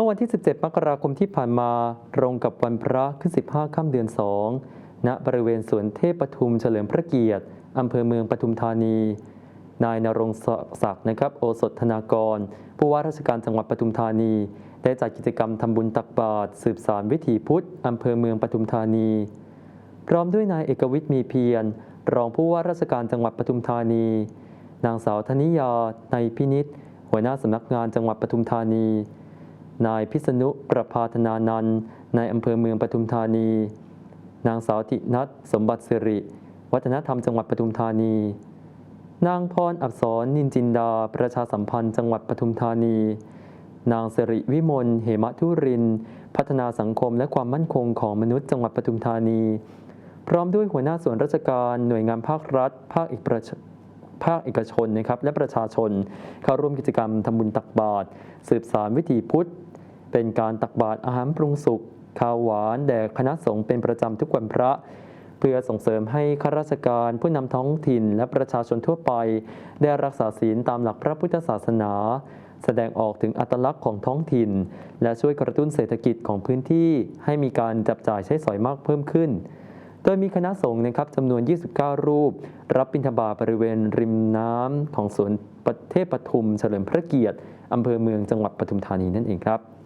มื่อวันที่ 17 มกราคมที่ผ่านมาตรงกับวันพระขึ้น 15 ค่ำเดือน 2 ณ บริเวณสวนเทพปทุมเฉลิมพระเกียรติอำเภอเมืองปทุมธานี นายนรงศักดิ์นะครับ โอสถธนากร ผู้ว่าราชการจังหวัดปทุมธานี ได้จัดกิจกรรมทำบุญตักบาตรสืบสารวิถีพุทธอำเภอเมืองปทุมธานี พร้อมด้วยนายเอกวิทย์มีเพียร รองผู้ว่าราชการจังหวัดปทุมธานี นางสาวธนิยาในพินิษหัวหน้าสำนักงานจังหวัดปทุมธานี นายพิษณุประภาธนานันท์นายอำเภอเมืองปทุมธานี นางสาวธินัทสมบัติสิริ วัฒนธรรมจังหวัดปทุมธานี นางพรอับสรนินจินดา ประชาสัมพันธ์จังหวัดปทุมธานี นางสิริวิมลเหมทุริน พัฒนาสังคมและความมั่นคงของมนุษย์จังหวัดปทุมธานี พร้อมด้วยหัวหน้าส่วนราชการหน่วยงานภาครัฐ ภาคเอกประชภาคเอกชนนะครับและประชาชนเข้าร่วมกิจกรรมทำบุญตักบาตรสืบสารวิถีพุทธ เป็นการตักบาตรอาหารปรุงสุกข้าวหวานแด่คณะสงฆ์เป็นประจำทุกวันพระ เพื่อส่งเสริมให้ข้าราชการผู้นำท้องถิ่นและประชาชนทั่วไป ได้รักษาศีลตามหลักพระพุทธศาสนา แสดงออกถึงอัตลักษณ์ของท้องถิ่น และช่วยกระตุ้นเศรษฐกิจของพื้นที่ให้มีการจับจ่ายใช้สอยมากเพิ่มขึ้นโดยมีคณะสงฆ์นะครับจำนวน 29 รูป รับบิณฑบาตบริเวณริมน้ำของสวนประเทศปทุมเฉลิมพระเกียรติอำเภอเมืองจังหวัดปทุมธานีนั่นเองครับ